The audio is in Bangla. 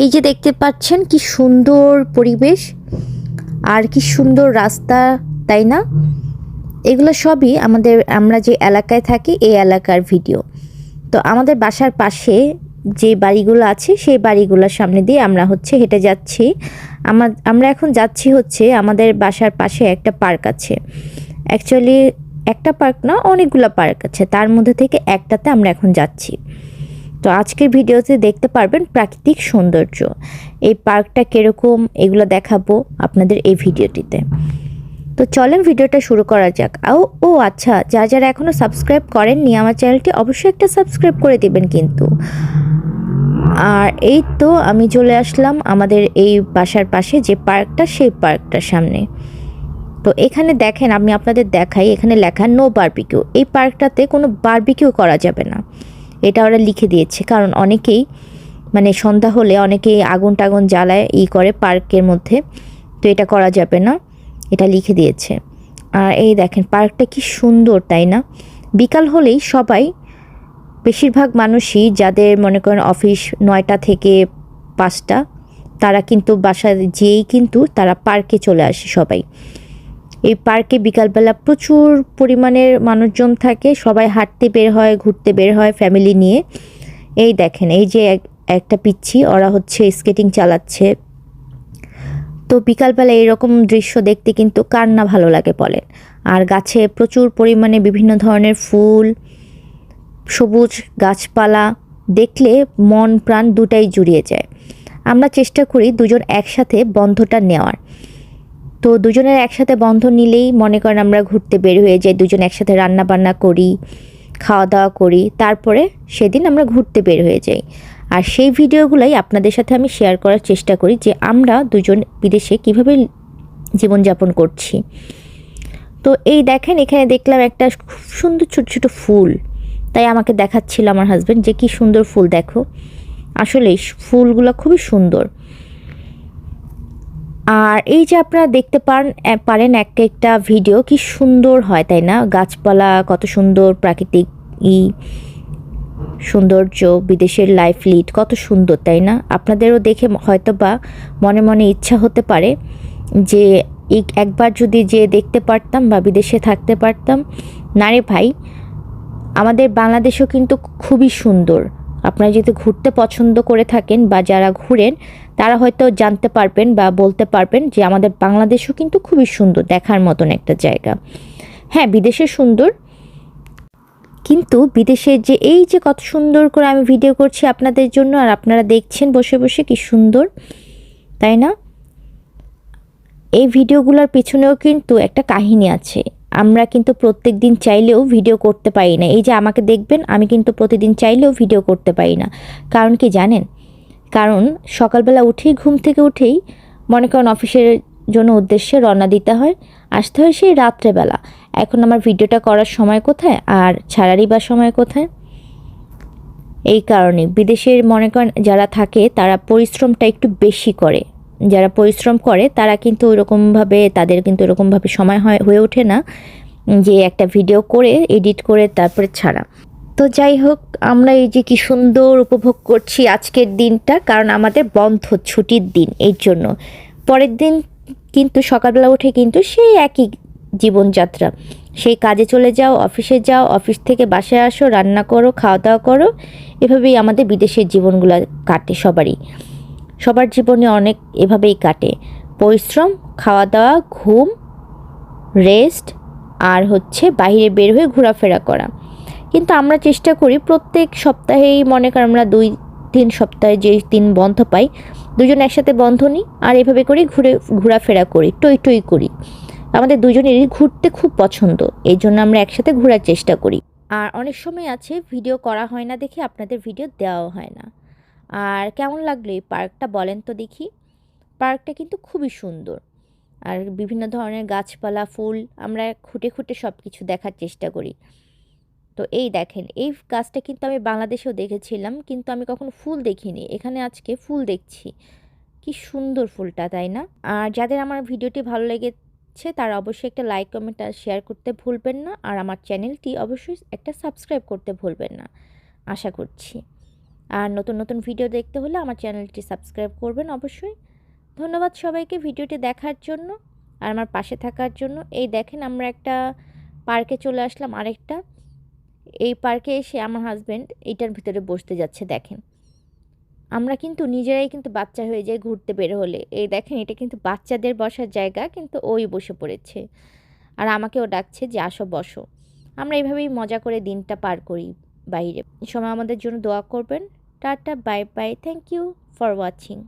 এই যে দেখতে পাচ্ছেন কি সুন্দর পরিবেশ, আর কি সুন্দর রাস্তা, তাই না? এগুলো সবই আমাদের, আমরা যে এলাকায় থাকি, এই এলাকার ভিডিও। তো আমাদের বাসার পাশে যে বাড়িগুলো আছে, সেই বাড়িগুলোর সামনে দিয়ে আমরা হচ্ছে হেঁটে যাচ্ছি। আমার, আমরা এখন যাচ্ছি হচ্ছে আমাদের বাসার পাশে একটা পার্ক আছে। অ্যাকচুয়ালি একটা পার্ক না, অনেকগুলো পার্ক আছে। তার মধ্যে থেকে একটাতে আমরা এখন যাচ্ছি। তো আজকের ভিডিওতে দেখতে পারবেন প্রাকৃতিক সৌন্দর্য। এই পার্কটা কীরকম, এগুলো দেখাবো আপনাদের এই ভিডিওটিতে। তো চলেন ভিডিওটা শুরু করা যাক। ও ও আচ্ছা যা যারা এখনও সাবস্ক্রাইব করেননি, আমার চ্যানেলটি অবশ্যই একটা সাবস্ক্রাইব করে দিবেন কিন্তু। আর এই তো আমি চলে আসলাম আমাদের এই বাসার পাশে, যে পার্কটা, সেই পার্কটার সামনে। তো এখানে দেখেন, আমি আপনাদের দেখাই, এখানে লেখা, নো বারবিকিউ। এই পার্কটাতে কোনো বারবিকিউ করা যাবে না। এটা ওরা লিখে দিয়েছে। কারণ অনেকেই মানে সন্ধ্যা হলে অনেকেই আগুন টাগুন জ্বালায়, ই করে পার্কের মধ্যে। তো এটা করা যাবে না, এটা লিখে দিয়েছে। আর এই দেখেন, পার্কটা কি সুন্দর, তাই না? বিকাল হলেই সবাই, বেশিরভাগ মানুষই যাদের মনে করেন অফিস নয়টা থেকে পাঁচটা, তারা কিন্তু বাসায় যেয়েই কিন্তু তারা পার্কে চলে আসে সবাই। এই পার্কে বিকালবেলা প্রচুর পরিমাণের মানুষজন থাকে। সবাই হাঁটতে বের হয়, ঘুরতে বের হয় ফ্যামিলি নিয়ে। এই দেখেন, এই যে এক- একটা পিচ্ছি, ওরা হচ্ছে স্কেটিং চালাচ্ছে। তো বিকালবেলা এরকম দৃশ্য দেখতে কিন্তু কার না ভালো লাগে বলেন। আর গাছে প্রচুর পরিমাণে বিভিন্ন ধরনের ফুল, সবুজ গাছপালা, দেখলে মন প্রাণ দুটাই জুড়িয়ে যায়। আমরা চেষ্টা করি দুজন একসাথে বন্ধটা নেওয়ার। তো দুজনের একসাথে বন্ধ নিলেই মনে করেন আমরা ঘুরতে বের হয়ে যাই, দুজন একসাথে রান্না বান্না করি খাওয়া দাওয়া করি, তারপরে সেদিন আমরা ঘুরতে বের হয়ে যাই। আর সেই ভিডিওগুলোই আপনাদের সাথে আমি শেয়ার করার চেষ্টা করি যে আমরা দুজন বিদেশে কীভাবে জীবনযাপন করছি। তো এই দেখেন, এখানে দেখলাম একটা খুব সুন্দর ছোট ছোট ফুল। তাই আমাকে দেখাচ্ছিল আমার হাজব্যান্ড যে কি সুন্দর ফুল, দেখো। আসলে ফুলগুলো খুবই সুন্দর। আর এই যে আপনারা দেখতে পারেন পারেন একটা একটা ভিডিও, কি সুন্দর হয়, তাই না? গাছপালা কত সুন্দর, প্রাকৃতিক ই সৌন্দর্য, বিদেশের লাইফ লিড কত সুন্দর, তাই না? আপনাদেরও দেখে হয়তো বা মনে মনে ইচ্ছা হতে পারে যে একবার যদি যে দেখতে পারতাম বা বিদেশে থাকতে পারতাম, না রে ভাই, আমাদের বাংলাদেশও কিন্তু খুবই সুন্দর। আপনারা যদি ঘুরতে পছন্দ করে থাকেন বা যারা ঘুরেন তারা হয়তো জানতে পারবেন বা বলতে পারবেন যে আমাদের বাংলাদেশও কিন্তু খুবই সুন্দর দেখার মতন একটা জায়গা। হ্যাঁ বিদেশে সুন্দর। কিন্তু বিদেশের যে এই যে কত সুন্দর করে আমি ভিডিও করছি আপনাদের জন্য আর আপনারা দেখছেন বসে বসে কি সুন্দর, তাই না? এই ভিডিওগুলোর পিছনেও কিন্তু একটা কাহিনী আছে। আমরা কিন্তু প্রত্যেক দিন চাইলেও ভিডিও করতে পারি না। এই যে আমাকে দেখবেন, আমি কিন্তু প্রতিদিন চাইলেও ভিডিও করতে পারি না। কারণ কি জানেন? কারণ সকালবেলা উঠেই, ঘুম থেকে উঠেই মনে করেন অফিসের জন্য উদ্দেশ্যে রওনা দিতে হয়। আসতে হয় সেই রাত্রেবেলা। এখন আমার ভিডিওটা করার সময় কোথায়? আর ছাড়ারই বা সময় কোথায়? এই কারণে বিদেশের মনে করেন যারা থাকে, তারা পরিশ্রমটা একটু বেশি করে। যারা পরিশ্রম করে, তারা কিন্তু ওরকমভাবে তাদের কিন্তু ওরকমভাবে সময় হয়, হয়ে ওঠে না যে একটা ভিডিও করে, এডিট করে, তারপরে ছাড়া। তো যাই হোক, আমরা এই যে কি সুন্দর উপভোগ করছি আজকের দিনটা, কারণ আমাদের বন্ধ ছুটির দিন এই জন্য। পরের দিন কিন্তু সকালবেলা উঠে কিন্তু সেই একই জীবনযাত্রা। সেই কাজে চলে যাও, অফিসে যাও, অফিস থেকে বাসায় আসো, রান্না করো খাওয়া দাওয়া করো, এভাবেই আমাদের বিদেশের জীবনগুলো কাটে সবারই। সবার জীবনে অনেক এভাবেই কাটে। পরিশ্রম খাওয়া দাওয়া ঘুম রেস্ট আর হচ্ছে বাইরে বের হয়ে ঘোরাফেরা করা। কিন্তু আমরা চেষ্টা করি প্রত্যেক সপ্তাহেই, মনে করেন আমরা দুই তিন সপ্তাহে যে দিন বন্ধ পাই, দুজন একসাথে বন্ধ নিই আর এভাবে করি ঘুরে, ঘোরাফেরা করি, টই টই করি। আমাদের দুজনেরই ঘুরতে খুব পছন্দ, এই জন্য আমরা একসাথে ঘোরার চেষ্টা করি। আর অনেক সময় আছে ভিডিও করা হয় না দেখে আপনাদের ভিডিও দেওয়াও হয় না। আর কেমন লাগল এই পার্কটা বলেন তো দেখি। পার্কটা কিন্তু খুবই সুন্দর। আর বিভিন্ন ধরনের গাছপালা, ফুল আমরা খুঁটে খুঁটে সব কিছু দেখার চেষ্টা করি। তো এই দেখেন, এই গাছটা কিন্তু আমি বাংলাদেশেও দেখেছিলাম, কিন্তু আমি কখনো ফুল দেখিনি। এখানে আজকে ফুল দেখছি। কি সুন্দর ফুলটা, তাই না? আর যাদের আমার ভিডিওটি ভালো লেগেছে, তারা অবশ্যই একটা লাইক, কমেন্ট আর শেয়ার করতে ভুলবেন না। আর আমার চ্যানেলটি অবশ্যই একটা সাবস্ক্রাইব করতে ভুলবেন না, আশা করছি। আর নতুন নতুন ভিডিও দেখতে হলে আমার চ্যানেলটি সাবস্ক্রাইব করবেন অবশ্যই। ধন্যবাদ সবাইকে ভিডিওটি দেখার জন্য। আর আমার পাশে থাকার জন্য। এই দেখেন, আমরা একটা পার্কে চলে আসলাম আরেকটা। এই পার্কে এসে আমার হাজব্যান্ড এইটার ভিতরে বসতে যাচ্ছে, দেখেন। আমরা কিন্তু নিজেরাই কিন্তু বাচ্চা হয়ে যাই ঘুরতে বের হলে। এই দেখেন, এটা কিন্তু বাচ্চাদের বসার জায়গা, কিন্তু ওই বসে পড়েছে। আর আমাকেও ডাকছে যে, আসো, বসো। আমরা এইভাবেই মজা করে দিনটা পার করি বাইরে। সময় আমাদের জন্য দোয়া করবেন। Tata bye bye thank you for watching